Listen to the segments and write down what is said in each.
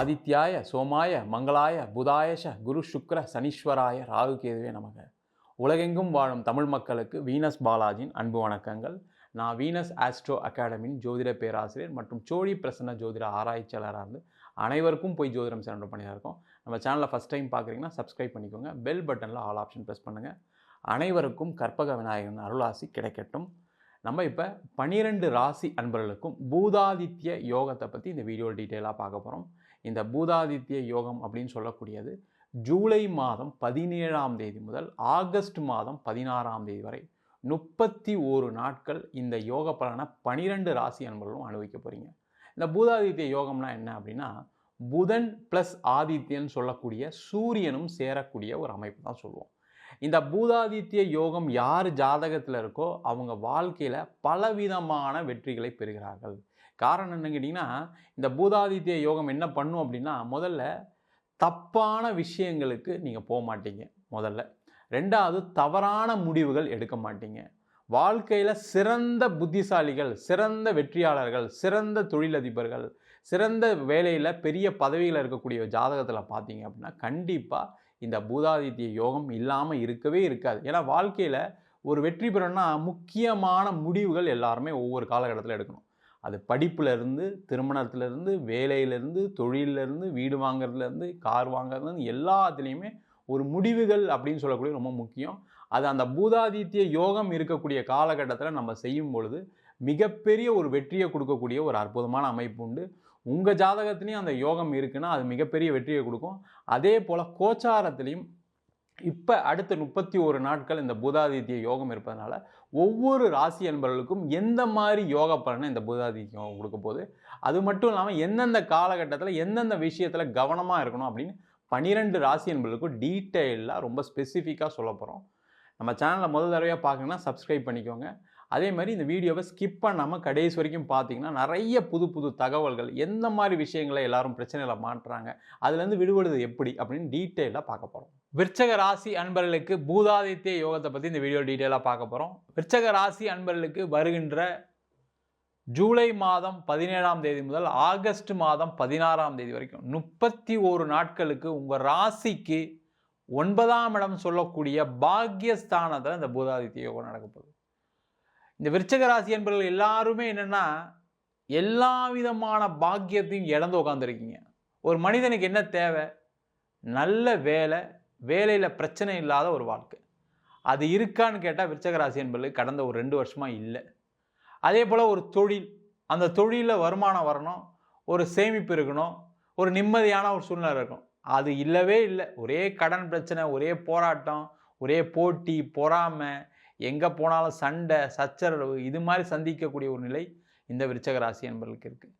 ஆதித்யாய சோமாய மங்களாய புதாயஷ குரு சுக்ர சனீஸ்வராய ராகு கேதுவே நமக. உலகெங்கும் வாழும் தமிழ் மக்களுக்கு வீனஸ் பாலாஜியின் அன்பு வணக்கங்கள். நான் வீனஸ் ஆஸ்ட்ரோ அகாடமியின் ஜோதிட பேராசிரியர் மற்றும் சோழி பிரசன்ன ஜோதிட ஆராய்ச்சியாளராக இருந்து அனைவருக்கும் போய் ஜோதிடம் சேனல் பண்ணியிருக்கோம் நம்ம சேனலில் ஃபஸ்ட் டைம் பார்க்குறீங்கன்னா சப்ஸ்கிரைப் பண்ணிக்கோங்க. பெல் பட்டனில் ஆல் ஆப்ஷன் ப்ரெஸ் பண்ணுங்கள் அனைவருக்கும் கற்பக விநாயகன் அருளாசி கிடைக்கட்டும். நம்ம இப்போ பனிரெண்டு ராசி அன்பர்களுக்கும் பூதாதித்ய யோகத்தை பற்றி இந்த வீடியோ டீட்டெயிலாக பார்க்க போகிறோம் இந்த பூதாதித்ய யோகம் அப்படின்னு சொல்லக்கூடியது ஜூலை மாதம் பதினேழாம் தேதி முதல் ஆகஸ்ட் மாதம் பதினாறாம் தேதி வரை முப்பத்தி ஓரு நாட்கள் இந்த யோக பலனை பனிரெண்டு ராசி அன்பர்களும் அனுபவிக்க போகிறீங்க இந்த பூதாதித்ய யோகம்னா என்ன அப்படின்னா புதன் ப்ளஸ் ஆதித்யன் சொல்லக்கூடிய சூரியனும் சேரக்கூடிய ஒரு அமைப்பு தான் சொல்லுவோம். இந்த பூதாதித்ய யோகம் யார் ஜாதகத்தில் இருக்கோ அவங்க வாழ்க்கையில் பலவிதமான வெற்றிகளை பெறுகிறார்கள். காரணம் என்ன கேட்டிங்கன்னா இந்த பூதாதித்ய யோகம் என்ன பண்ணும் அப்படின்னா முதல்ல தப்பான விஷயங்களுக்கு நீங்கள் போக மாட்டீங்க முதல்ல. ரெண்டாவது தவறான முடிவுகள் எடுக்க மாட்டீங்க. வாழ்க்கையில் சிறந்த புத்திசாலிகள் சிறந்த வெற்றியாளர்கள் சிறந்த தொழிலதிபர்கள் சிறந்த வேலையில் பெரிய பதவியில் இருக்கக்கூடிய ஜாதகத்தில் பார்த்தீங்க அப்படின்னா கண்டிப்பாக இந்த பூதாதித்ய யோகம் இல்லாமல் இருக்கவே இருக்காது. ஏன்னா வாழ்க்கையில் ஒரு வெற்றி பெறணும்னா முக்கியமான முடிவுகள் எல்லாருமே ஒவ்வொரு காலகட்டத்தில் எடுக்கணும். அது படிப்புலேருந்து திருமணத்துலேருந்து வேலையிலேருந்து தொழிலேருந்து வீடு வாங்குறதுலேருந்து கார் வாங்குறதுலேருந்து எல்லாத்துலேயுமே ஒரு முடிவுகள் அப்படின்னு சொல்லக்கூடிய ரொம்ப முக்கியம். அது அந்த பூதாதித்ய யோகம் இருக்கக்கூடிய காலகட்டத்தில் நம்ம செய்யும் பொழுது மிகப்பெரிய ஒரு வெற்றியை கொடுக்கக்கூடிய ஒரு அற்புதமான அமைப்பு உண்டு. உங்கள் ஜாதகத்துலேயும் அந்த யோகம் இருக்குன்னா அது மிகப்பெரிய வெற்றியை கொடுக்கும். அதே போல் கோச்சாரத்துலேயும் இப்போ அடுத்த முப்பத்தி ஒரு நாட்கள் இந்த பூதாதித்ய யோகம் இருப்பதனால ஒவ்வொரு ராசி அன்பர்களுக்கும் எந்த மாதிரி யோக பலனை இந்த பூதாதித்ய யோகம் கொடுக்க போகுது? அது மட்டும் இல்லாமல் எந்தெந்த காலகட்டத்தில் எந்தெந்த விஷயத்தில் கவனமாக இருக்கணும் அப்படின்னு பன்னிரெண்டு ராசி அன்பர்களுக்கும் டீட்டெயிலாக ரொம்ப ஸ்பெசிஃபிக்காக சொல்ல போகிறோம் நம்ம சேனலை முதல் தடவையாக பார்க்கணுன்னா சப்ஸ்கிரைப் பண்ணிக்கோங்க. அதே மாதிரி இந்த வீடியோவை ஸ்கிப் பண்ணாமல் கடைசி வரைக்கும் பார்த்தீங்கன்னா நிறைய புது புது தகவல்கள் எந்த மாதிரி விஷயங்களை எல்லாரும் பிரச்சனையில் மாட்டுறாங்க அதுலேருந்து விடுபடுது எப்படி அப்படின்னு டீட்டெயிலாக பார்க்க போகிறோம் விற்சக ராசி அன்பர்களுக்கு பூதாதித்ய யோகத்தை பற்றி இந்த வீடியோ டீட்டெயிலாக பார்க்க போகிறோம் விற்சக ராசி அன்பர்களுக்கு வருகின்ற ஜூலை மாதம் பதினேழாம் தேதி முதல் ஆகஸ்ட் மாதம் பதினாறாம் தேதி வரைக்கும் முப்பத்தி ஓரு நாட்களுக்கு உங்கள் ராசிக்கு ஒன்பதாம் இடம் சொல்லக்கூடிய பாக்யஸ்தானத்தில் இந்த பூதாதித்ய யோகம் நடக்க போகுது. இந்த விருச்சக ராசி என்பவர்கள் எல்லாருமே என்னென்னா எல்லா விதமான பாக்கியத்தையும் இழந்து உட்காந்துருக்கீங்க ஒரு மனிதனுக்கு என்ன தேவை? நல்ல வேலை வேலையில் பிரச்சனை இல்லாத ஒரு வாழ்க்கை. அது இருக்கான்னு கேட்டால் விருச்சக ராசி என்பவர்களுக்கு கடந்த ஒரு ரெண்டு வருஷமாக இல்லை. அதே போல் ஒரு தொழில் அந்த தொழிலில் வருமானம் வரணும் ஒரு சேமிப்பு இருக்கணும் ஒரு நிம்மதியான ஒரு சூழ்நிலை இருக்கும் அது இல்லவே இல்லை. ஒரே கடன் பிரச்சனை ஒரே போராட்டம் ஒரே போட்டி பொறாமை எங்கே போனாலும் சண்டை சச்சரவு இது மாதிரி சந்திக்கக்கூடிய ஒரு நிலை இந்த விருச்சக ராசி என்பர்களுக்கு இருக்குது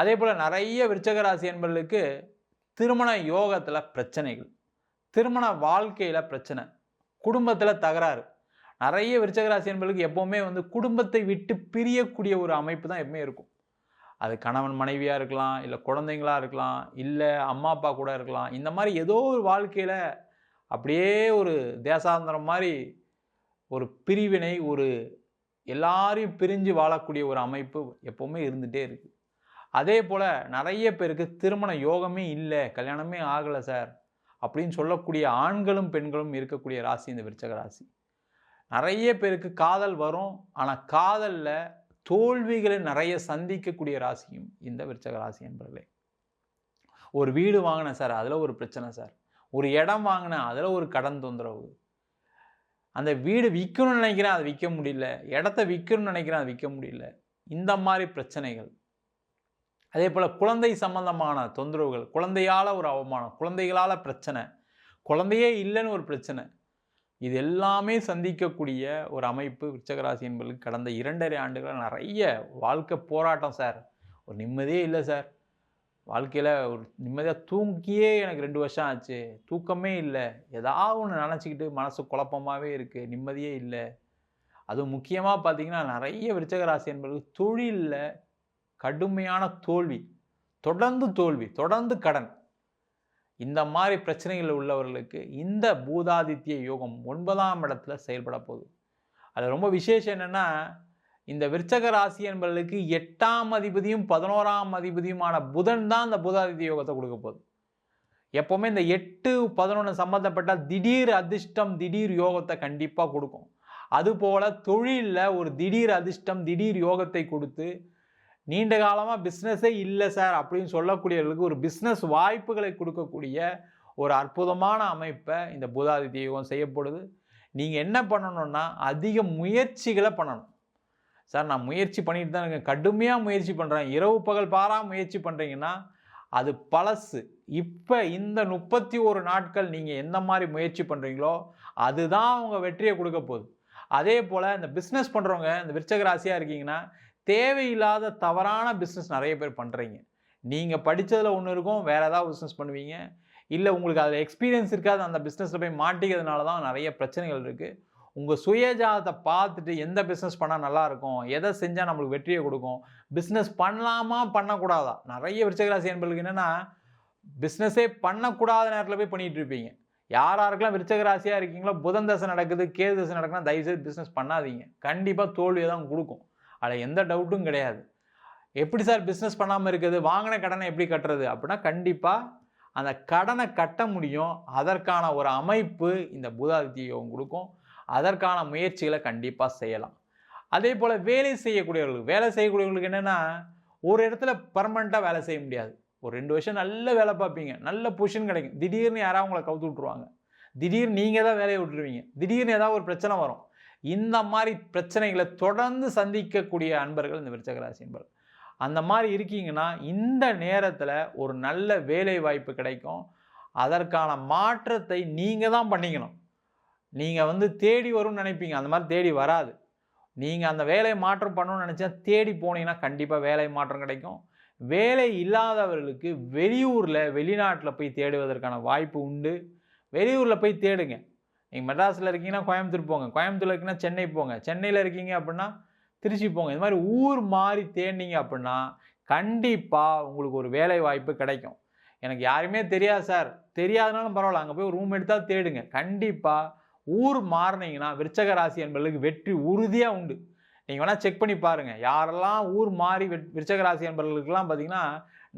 அதே போல் நிறைய விருச்சக ராசி என்பர்களுக்கு திருமண யோகத்தில் பிரச்சனைகள் திருமண வாழ்க்கையில் பிரச்சனை குடும்பத்தில் தகராறு. நிறைய விருச்சக ராசி என்பர்களுக்கு எப்போவுமே வந்து குடும்பத்தை விட்டு பிரியக்கூடிய ஒரு அமைப்பு தான் எப்பவுமே இருக்கும். அது கணவன் மனைவியாக இருக்கலாம் இல்லை குழந்தைங்களாக இருக்கலாம் இல்லை அம்மா அப்பா கூட இருக்கலாம். இந்த மாதிரி ஏதோ ஒரு வாழ்க்கையில் அப்படியே ஒரு தேசாந்திரம் மாதிரி ஒரு பிரிவினை ஒரு எல்லாரையும் பிரிஞ்சு வாழக்கூடிய ஒரு அமைப்பு எப்போவுமே இருந்துகிட்டே இருக்குது அதே போல் நிறைய பேருக்கு திருமண யோகமே இல்லை கல்யாணமே ஆகலை சார் அப்படின்னு சொல்லக்கூடிய ஆண்களும் பெண்களும் இருக்கக்கூடிய ராசி இந்த விருச்சக ராசி. நிறைய பேருக்கு காதல் வரும் ஆனால் காதலில் தோல்விகளை நிறைய சந்திக்கக்கூடிய ராசியும் இந்த விருச்சக ராசி என்பர்களே. ஒரு வீடு வாங்கினேன் சார் அதில் ஒரு பிரச்சனை சார். ஒரு இடம் வாங்கினேன் அதில் ஒரு கடன் தொந்தரவு. அந்த வீடு விற்கணும்னு நினைக்கிறேன் அதை விற்க முடியல. இடத்த விற்கணும்னு நினைக்கிறேன் அதை விற்க முடியல. இந்த மாதிரி பிரச்சனைகள். அதே போல் குழந்தை சம்பந்தமான தொந்தரவுகள் குழந்தையால் ஒரு அவமானம் குழந்தைகளால் பிரச்சனை குழந்தையே இல்லைன்னு ஒரு பிரச்சனை. இது எல்லாமே சந்திக்கக்கூடிய ஒரு அமைப்பு விருச்சகராசி என்பது கடந்த இரண்டரை ஆண்டுகளாக நிறைய வாழ்க்கை போராட்டம் சார். ஒரு நிம்மதியே இல்லை சார். வாழ்க்கையில் ஒரு நிம்மதியாக தூங்கியே எனக்கு ரெண்டு வருஷம் ஆச்சு. தூக்கமே இல்லை. ஏதாவது ஒன்று நினச்சிக்கிட்டு மனசு குழப்பமாகவே இருக்குது நிம்மதியே இல்லை. அதுவும் முக்கியமாக பார்த்தீங்கன்னா நிறைய விருச்சக ராசி என்பது தொழிலில் கடுமையான தோல்வி. தொடர்ந்து தோல்வி தொடர்ந்து கடன். இந்த மாதிரி பிரச்சனைகள் உள்ளவர்களுக்கு இந்த பூதாதித்ய யோகம் ஒன்பதாம் இடத்துல செயல்பட போகுது. அது ரொம்ப விசேஷம் என்னென்னா இந்த விருச்சக ராசி என்பவர்களுக்கு எட்டாம் அதிபதியும் பதினோராம் அதிபதியுமான புதன் தான் இந்த புதாதித்ய யோகத்தை கொடுக்க போகுது. எப்போவுமே இந்த எட்டு பதினொன்று சம்மந்தப்பட்ட திடீர் அதிர்ஷ்டம் திடீர் யோகத்தை கண்டிப்பாக கொடுக்கும். அதுபோல் தொழிலில் ஒரு திடீர் அதிர்ஷ்டம் திடீர் யோகத்தை கொடுத்து நீண்ட காலமாக பிஸ்னஸே இல்லை சார் அப்படின்னு சொல்லக்கூடியவர்களுக்கு ஒரு பிஸ்னஸ் வாய்ப்புகளை கொடுக்கக்கூடிய ஒரு அற்புதமான அமைப்பை இந்த புதாதித்ய யோகம் செய்யப்படுது. நீங்கள் என்ன பண்ணணும்னா அதிக முயற்சிகளை பண்ணணும். சார் நான் முயற்சி பண்ணிட்டு தான் இருக்கேன். கடுமையாக முயற்சி பண்ணுறேன் இரவு பகல் பாராக முயற்சி பண்ணுறீங்கன்னா அது பழசு. இப்போ இந்த முப்பத்தி ஒரு நாட்கள் நீங்கள் எந்த மாதிரி முயற்சி பண்ணுறீங்களோ அதுதான் அவங்க வெற்றியை கொடுக்க போகுது. அதே போல் இந்த பிஸ்னஸ் பண்ணுறவங்க இந்த விருச்சக ராசியாக இருக்கீங்கன்னா தேவையில்லாத தவறான பிஸ்னஸ் நிறைய பேர் பண்ணுறீங்க நீங்கள் படித்ததில் ஒன்று இருக்கும் வேறு ஏதாவது பிஸ்னஸ் பண்ணுவீங்க. இல்லை உங்களுக்கு அதில் எக்ஸ்பீரியன்ஸ் இருக்காது அந்த பிஸ்னஸில் போய் மாட்டிக்கிறதுனால தான் நிறைய பிரச்சனைகள் இருக்குது உங்கள் சுயஜாதத்தை பார்த்துட்டு எந்த பிஸ்னஸ் பண்ணால் நல்லாயிருக்கும்? எதை செஞ்சால் நம்மளுக்கு வெற்றியை கொடுக்கும்? பிஸ்னஸ் பண்ணலாமா? பண்ணக்கூடாதா? நிறைய விருச்சகராசி என்பதுக்கு என்னென்னா பிஸ்னஸே பண்ணக்கூடாத நேரத்தில் போய் பண்ணிகிட்டு இருப்பீங்க. யார் யாருக்கெல்லாம் விருச்சகராசியாக இருக்கீங்களோ புதன் தசை நடக்குது கேது தசை நடக்குன்னா தயவுசெய்து பிஸ்னஸ் பண்ணாதீங்க. கண்டிப்பாக தோல்வியை தான் கொடுக்கும். அதில் எந்த டவுட்டும் கிடையாது. எப்படி சார் பிஸ்னஸ் பண்ணாமல் இருக்குது? வாங்கின கடனை எப்படி கட்டுறது? அப்படின்னா கண்டிப்பாக அந்த கடனை கட்ட முடியும். அதற்கான ஒரு அமைப்பு இந்த புதாதித்ய யோகம் கொடுக்கும். அதற்கான முயற்சிகளை கண்டிப்பாக செய்யலாம். அதே போல் வேலை செய்யக்கூடியவர்களுக்கு வேலை செய்யக்கூடியவர்களுக்கு என்னென்னா ஒரு இடத்துல பர்மனெண்ட்டாக வேலை செய்ய முடியாது. ஒரு ரெண்டு வருஷம் நல்ல வேலை பார்ப்பீங்க. நல்ல பொசிஷன் கிடைக்கும். திடீர்னு யாராவது உங்களை கவுத்து விட்ருவாங்க திடீர்னு நீங்கள் தான் வேலையை விட்டுருவீங்க. திடீர்னு ஏதாவது ஒரு பிரச்சனை வரும். இந்த மாதிரி பிரச்சனைகளை தொடர்ந்து சந்திக்கக்கூடிய அன்பர்கள் இந்த விருச்சகராசி அன்பர்கள் அந்த மாதிரி இருக்கீங்கன்னா இந்த நேரத்தில் ஒரு நல்ல வேலை வாய்ப்பு கிடைக்கும். அதற்கான மாற்றத்தை நீங்கள் தான் பண்ணிக்கணும். நீங்கள் வந்து தேடி வரும்னு நினைப்பீங்க. அந்த மாதிரி தேடி வராது. நீங்கள் அந்த வேலையை மாற்றம் பண்ணணும்னு நினச்சா தேடி போனீங்கன்னா கண்டிப்பாக வேலை மாற்றம் கிடைக்கும். வேலை இல்லாதவர்களுக்கு வெளியூரில் வெளிநாட்டில் போய் தேடுவதற்கான வாய்ப்பு உண்டு. வெளியூரில் போய் தேடுங்க. நீங்கள் மெட்ராஸில் இருக்கீங்கன்னா கோயம்புத்தூர் போங்க. கோயம்புத்தூரில் இருக்கீங்கன்னா சென்னை போங்க. சென்னையில் இருக்கீங்க அப்படின்னா திருச்சி போங்க. இந்த மாதிரி ஊர் மாறி தேடினீங்க அப்படின்னா கண்டிப்பாக உங்களுக்கு ஒரு வேலை வாய்ப்பு கிடைக்கும். எனக்கு யாருமே தெரியாது சார். தெரியாதனாலும் பரவாயில்ல. அங்கே போய் ரூம் எடுத்தால் தேடுங்க. கண்டிப்பாக ஊர் மாறினீங்கன்னா விருச்சக ராசி என்பவர்களுக்கு வெற்றி உறுதியாக உண்டு. நீங்கள் வேணால் செக் பண்ணி பாருங்கள் யாரெல்லாம் ஊர் மாறி விருச்சக ராசி என்பவர்களுக்கெல்லாம் பார்த்தீங்கன்னா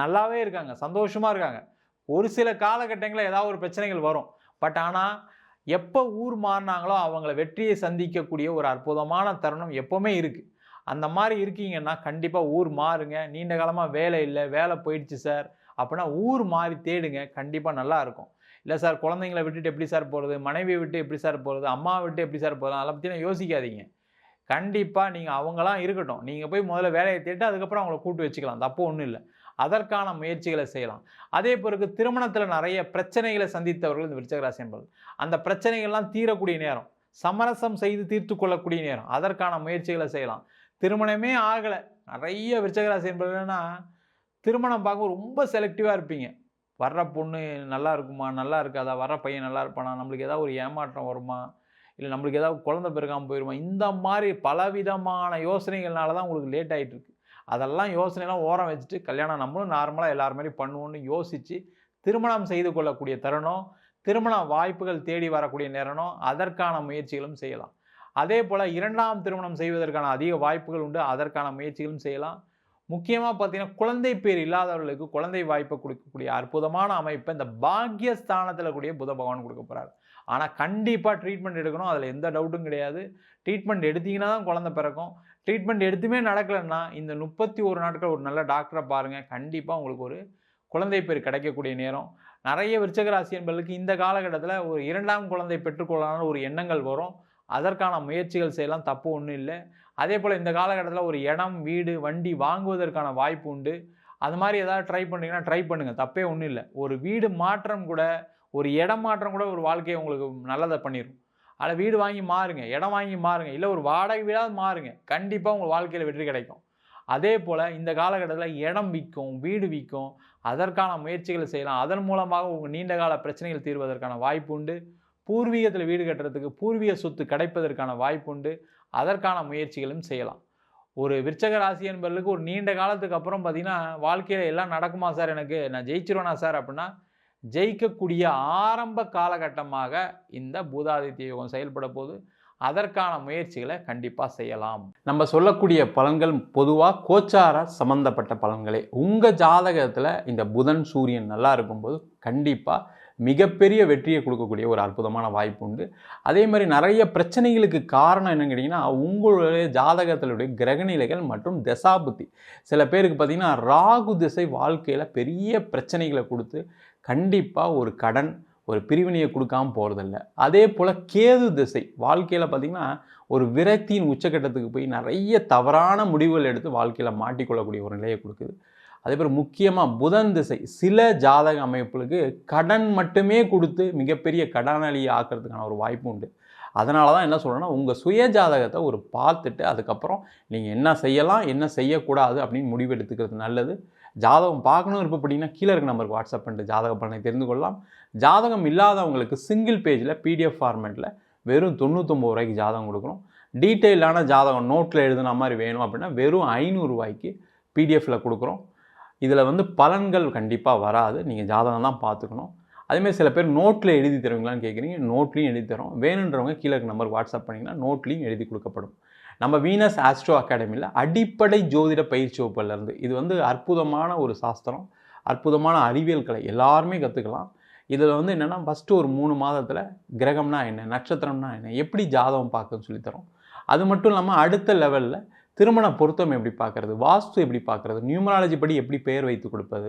நல்லாவே இருக்காங்க. சந்தோஷமாக இருக்காங்க. ஒரு சில காலகட்டங்களில் ஏதாவது ஒரு பிரச்சனைகள் வரும். பட் ஆனால் எப்போ ஊர் மாறினாங்களோ அவங்கள வெற்றியை சந்திக்கக்கூடிய ஒரு அற்புதமான தருணம் எப்போவுமே இருக்குது அந்த மாதிரி இருக்கீங்கன்னா கண்டிப்பாக ஊர் மாறுங்க. நீண்ட காலமாக வேலை இல்லை. வேலை போயிடுச்சு சார். அப்படின்னா ஊர் மாறி தேடுங்க. கண்டிப்பாக நல்லா இருக்கும். இல்லை சார் குழந்தைங்கள விட்டுட்டு எப்படி சார் போகிறது மனைவியை விட்டு எப்படி சார் போகிறது அம்மா விட்டு எப்படி சார் போகிறது அதை பற்றினா யோசிக்காதீங்க. கண்டிப்பாக நீங்கள் அவங்களாம் இருக்கட்டும். நீங்கள் போய் முதல்ல வேலையை தேட்டு அதுக்கப்புறம் அவங்கள கூட்டு வச்சுக்கலாம். தப்பு ஒன்றும் இல்லை. அதற்கான முயற்சிகளை செய்யலாம். அதே பிறகு திருமணத்தில் நிறைய பிரச்சனைகளை சந்தித்தவர்கள் இந்த விருச்சகராசி என்பது அந்த பிரச்சனைகள்லாம் தீரக்கூடிய நேரம். சமரசம் செய்து தீர்த்து கொள்ளக்கூடிய நேரம். அதற்கான முயற்சிகளை செய்யலாம். திருமணமே ஆகலை. நிறைய விருச்சகராசி என்பதுன்னா திருமணம் பார்க்க ரொம்ப செலக்டிவாக இருப்பீங்க. வர்ற பொண்ணு நல்லா இருக்குமா? நல்லா இருக்காதா? வர்ற பையன் நல்லா இருப்பானா? நம்மளுக்கு ஏதாவது ஒரு ஏமாற்றம் வருமா? இல்லை நம்மளுக்கு ஏதாவது குழந்தை பிறக்காமல் போயிடுமா இந்த மாதிரி பலவிதமான யோசனைகள்னால தான் உங்களுக்கு லேட் ஆகிட்டுருக்கு அதெல்லாம் யோசனைலாம் ஓரம் வச்சுட்டு கல்யாணம் நம்மளும் நார்மலாக எல்லார் மாதிரி பண்ணுவோன்னு யோசித்து திருமணம் செய்து கொள்ளக்கூடிய தருணம் திருமண வாய்ப்புகள் தேடி வரக்கூடிய நேரம் அதற்கான முயற்சிகளும் செய்யலாம். அதே போல் இரண்டாம் திருமணம் செய்வதற்கான அதிக வாய்ப்புகள் உண்டு. அதற்கான முயற்சிகளும் செய்யலாம். முக்கியமாக பார்த்தீங்கன்னா குழந்தை பேர் இல்லாதவர்களுக்கு குழந்தை வாய்ப்பை கொடுக்கக்கூடிய அற்புதமான அமைப்பை இந்த பாக்யஸ்தானத்தில் கூடிய புத பகவான் கொடுக்க போகிறார் ஆனால் கண்டிப்பாக ட்ரீட்மெண்ட் எடுக்கணும். அதில் எந்த டவுட்டும் கிடையாது. ட்ரீட்மெண்ட் எடுத்தீங்கன்னா தான் குழந்தை பிறக்கும். ட்ரீட்மெண்ட் எடுத்துமே நடக்கலைன்னா இந்த முப்பத்தி ஒரு நாட்கள் ஒரு நல்ல டாக்டரை பாருங்கள் கண்டிப்பாக உங்களுக்கு ஒரு குழந்தை பேர் கிடைக்கக்கூடிய நேரம். நிறைய விருச்சகராசி என்பதற்கு இந்த காலகட்டத்தில் ஒரு இரண்டாம் குழந்தை பெற்றுக்கொள்ளலான ஒரு எண்ணங்கள் வரும். அதற்கான முயற்சிகள் செய்யலாம். தப்பு ஒன்றும் இல்லை. அதே போல் இந்த காலகட்டத்தில் ஒரு இடம் வீடு வண்டி வாங்குவதற்கான வாய்ப்பு உண்டு. அது மாதிரி ஏதாவது ட்ரை பண்ணுறீங்கன்னா ட்ரை பண்ணுங்கள் தப்பே ஒன்றும் இல்லை. ஒரு வீடு மாற்றம் கூட ஒரு இடம் மாற்றம் கூட ஒரு வாழ்க்கையை உங்களுக்கு நல்லதை பண்ணிடும் அதில் வீடு வாங்கி மாறுங்க. இடம் வாங்கி மாறுங்க. இல்லை ஒரு வாடகை வீடாவது மாறுங்க. கண்டிப்பாக உங்கள் வாழ்க்கையில் வெற்றி கிடைக்கும். அதே போல் இந்த காலகட்டத்தில் இடம் விற்கும் வீடு விற்கும் அதற்கான முயற்சிகளை செய்யலாம். அதன் மூலமாக உங்கள் நீண்ட கால பிரச்சனைகள் தீர்வதற்கான வாய்ப்பு உண்டு. பூர்வீகத்தில் வீடு கட்டுறதுக்கு பூர்வீக சொத்து கிடைப்பதற்கான வாய்ப்பு உண்டு. அதற்கான முயற்சிகளும் செய்யலாம். ஒரு விருச்சக ராசி என்பவர்களுக்கு ஒரு நீண்ட காலத்துக்கு அப்புறம் பார்த்திங்கன்னா வாழ்க்கையில் எல்லாம் நடக்குமா சார் எனக்கு? நான் ஜெயிச்சிருவேனா சார் அப்படின்னா ஜெயிக்கக்கூடிய ஆரம்ப காலகட்டமாக இந்த பூதாதித்ய யோகம் செயல்பட போது அதற்கான முயற்சிகளை கண்டிப்பாக செய்யலாம். நம்ம சொல்லக்கூடிய பலன்கள் பொதுவாக கோச்சார சம்பந்தப்பட்ட பலன்களே. உங்கள் ஜாதகத்தில் இந்த புதன் சூரியன் நல்லா இருக்கும்போது கண்டிப்பாக மிகப்பெரிய வெற்றியை கொடுக்கக்கூடிய ஒரு அற்புதமான வாய்ப்பு உண்டு. அதே மாதிரி நிறைய பிரச்சனைகளுக்கு காரணம் என்னன்னு கேட்டிங்கன்னா உங்களுடைய ஜாதகத்தினுடைய கிரகநிலைகள் மற்றும் தசாபுத்தி சில பேருக்கு பார்த்திங்கன்னா ராகு திசை வாழ்க்கையில் பெரிய பிரச்சனைகளை கொடுத்து கண்டிப்பாக ஒரு கடன் ஒரு பிரிவினையை கொடுக்காம போகிறதில்ல அதே போல் கேது திசை வாழ்க்கையில் பார்த்திங்கன்னா ஒரு விரக்தியின் உச்சக்கட்டத்துக்கு போய் நிறைய தவறான முடிவுகள் எடுத்து வாழ்க்கையில் மாட்டிக்கொள்ளக்கூடிய ஒரு நிலையை கொடுக்குது. அதே போல் முக்கியமாக புதன் திசை. சில ஜாதக அமைப்புகளுக்கு கடன் மட்டுமே கொடுத்து மிகப்பெரிய கடனாளியை ஆக்கிறதுக்கான ஒரு வாய்ப்பு உண்டு. அதனால தான் என்ன சொல்கிறேன்னா உங்கள் சுய ஜாதகத்தை ஒரு பார்த்துட்டு அதுக்கப்புறம் நீங்கள் என்ன செய்யலாம் என்ன செய்யக்கூடாது அப்படின்னு முடிவு எடுத்துக்கிறது நல்லது. ஜாதகம் பார்க்கணும் அப்படின்னா கீழே இருக்க நம்பருக்கு வாட்ஸ்அப் பண்ணிட்டு ஜாதக பலனை தெரிந்து கொள்ளலாம். ஜாதகம் இல்லாதவங்களுக்கு சிங்கிள் பேஜில் பிடிஎஃப் ஃபார்மேட்டில் வெறும் தொண்ணூற்றொம்பது ரூபாய்க்கு ஜாதகம் கொடுக்குறோம் டீட்டெயிலான ஜாதகம் நோட்டில் எழுதுன மாதிரி வேணும் அப்படின்னா வெறும் ஐநூறுரூவாய்க்கு பிடிஎஃப்பில் கொடுக்குறோம். இதில் வந்து பலன்கள் கண்டிப்பாக வராது. நீங்கள் ஜாதகம் தான் பார்த்துக்கணும். அதேமாதிரி சில பேர் நோட்டில் எழுதி தருவீங்களான்னு கேட்குறீங்க நோட்லேயும் எழுதி தரோம். வேணுன்றவங்க கீழே இருக்க நம்பர் வாட்ஸ்அப் பண்ணிங்கன்னா நோட்லேயும் எழுதி கொடுக்கப்படும். நம்ம வீனஸ் ஆஸ்ட்ரோ அகாடமியில் அடிப்படை ஜோதிட பயிற்சி வகுப்புலேருந்து இது வந்து அற்புதமான ஒரு சாஸ்திரம் அற்புதமான அறிவியல் கலை எல்லாருமே கற்றுக்கலாம் இதில் வந்து என்னென்னா ஃபஸ்ட்டு ஒரு மூணு மாதத்தில் கிரகம்னா என்ன நட்சத்திரம்னா என்ன எப்படி ஜாதகம் பார்க்குன்னு சொல்லித்தரோம் அது மட்டும் இல்லாமல் அடுத்த லெவலில் திருமண பொருத்தம் எப்படி பார்க்குறது? வாஸ்து எப்படி பார்க்குறது? நியூமராலஜி படி எப்படி பெயர் வைத்து கொடுப்பது?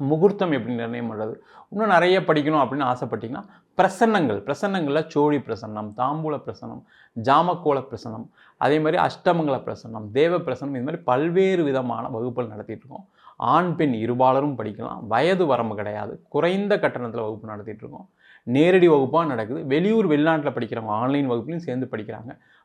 முகூர்த்தம் எப்படி நிர்ணயம் பண்ணுறது இன்னும் நிறைய படிக்கணும் அப்படின்னு ஆசைப்பட்டிங்கன்னா பிரசன்னங்கள். பிரசன்னங்களில் சோழி பிரசன்னம் தாம்பூல பிரசன்னம் ஜாமக்கோள பிரசன்னம் அதே மாதிரி அஷ்டமங்கல பிரசன்னம் தேவ பிரசன்னம் இது மாதிரி பல்வேறு விதமான வகுப்புகள் நடத்திட்டுருக்கோம் ஆண் பெண் இருபாலரும் படிக்கலாம். வயது வரம்பு கிடையாது. குறைந்த கட்டணத்தில் வகுப்பு நடத்திட்டுருக்கோம் நேரடி வகுப்பாக நடக்குது. வெளியூர் வெளிநாட்டில் படிக்கிறவங்க ஆன்லைன் வகுப்புலையும் சேர்ந்து படிக்கிறாங்க.